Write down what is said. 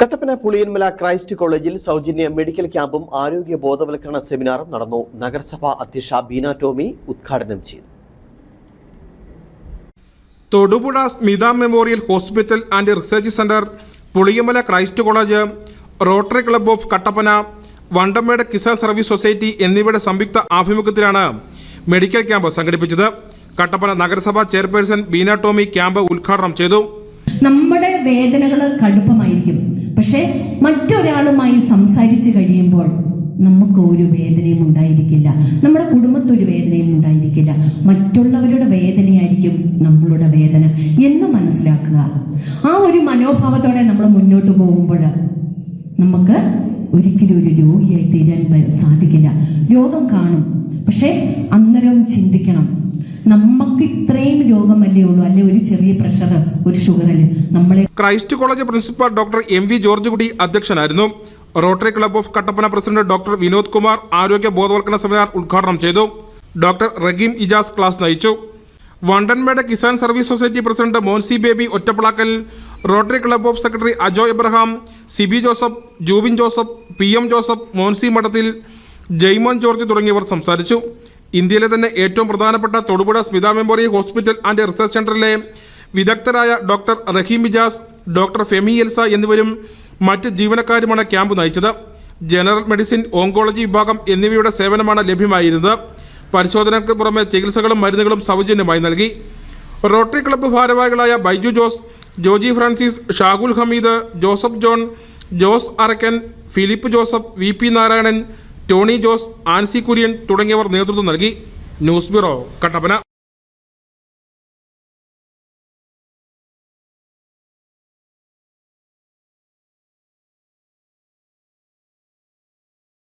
Kattappana Puliyanmala Christ കോളേജിൽ സൗജന്യ medical ക്യാമ്പും ആരോഗ്യ ബോധവൽക്കരണ സെമിനാറും നടന്നു നഗരസഭാ അധ്യക്ഷ ബീന ടോമി ഉദ്ഘാടനം ചെയ്തു. Thodupuzha Smitha memorial hospital and research centre Puliyamala Christ college rotary club of Kattappana Vandamedu Kisan service society എന്നിവയുടെ സംയുക്ത ആഭിമുഖ്യത്തിലാണ് മെഡിക്കൽ ക്യാമ്പ് സംഘടിപ്പിച്ചത്. കട്ടപ്പന നഗരസഭാ ചെയർപേഴ്സൺ ബീന ടോമി ക്യാമ്പ് ഉദ്ഘാടനം ചെയ്തു. നമ്മുടെ വേദനകൾ കടുപ്പമായിരിക്കും. പക്ഷെ മറ്റൊരാളുമായി സംസാരിച്ചു കഴിയുമ്പോൾ നമുക്ക് ഒരു വേദനയും ഉണ്ടായിരിക്കില്ല. നമ്മുടെ കുടുംബത്തൊരു വേദനയും ഉണ്ടായിരിക്കില്ല. മറ്റുള്ളവരുടെ വേദനയായിരിക്കും നമ്മളുടെ വേദന എന്ന് മനസ്സിലാക്കുക. ആ ഒരു മനോഭാവത്തോടെ നമ്മൾ മുന്നോട്ട് പോകുമ്പോൾ നമുക്ക് ഒരിക്കലും ഒരു രോഗിയായി തീരാൻ സാധിക്കില്ല. രോഗം കാണും. പക്ഷെ അന്നേരവും ചിന്തിക്കണം. നമുക്ക് ഇത്രയും രോഗമല്ലേ ഉള്ളൂ. അല്ലെ ഒരു ചെറിയ പ്രഷർ ഒരു ഷുഗറല്ലേ നമ്മളെ Christ college principal doctor M V George കുടി അധ്യക്ഷനായിരുന്നു. Rotary club of Kattappana president doctor Vinod Kumar ആരോഗ്യ ബോധവൽക്കരണ സെമിനാർ ഉദ്ഘാടനം ചെയ്തു. ഡോക്ടർ റഹീം ഇജാസ് ക്ലാസ് നയിച്ചു. Vandanmedu Kisan service society president Monsy Baby Ottapplakkal rotary club of secretary Ajo Abraham Sibi Joseph Jubin Joseph P M Joseph Monsy Madathil Jaimon George തുടങ്ങിയവർ സംസാരിച്ചു. ഇന്ത്യയിലെ തന്നെ ഏറ്റവും പ്രധാനപ്പെട്ട Thodupuzha Smitha memorial hospital and research സെന്ററിലെ വിദഗ്ധരായ doctor Rahim Ijas doctor Femi Elsa എന്നിവരും മറ്റ് ജീവനക്കാരുമാണ് ക്യാമ്പ് നയിച്ചത്. ജനറൽ മെഡിസിൻ ഓങ്കോളജി വിഭാഗം എന്നിവയുടെ സേവനമാണ് ലഭ്യമായിരുന്നത്. പരിശോധനയ്ക്ക് പുറമെ ചികിത്സകളും മരുന്നുകളും സൗജന്യമായി നൽകി. റോട്ടറി ക്ലബ്ബ് ഭാരവാഹികളായ Baiju Jose Joji Francis Shagul Hameed Joseph John Jose Arakkan Philip Joseph V P Narayanan Tony Jose Ancy Kurian തുടങ്ങിയവർ നേതൃത്വം നൽകി. News bureau Kattappana.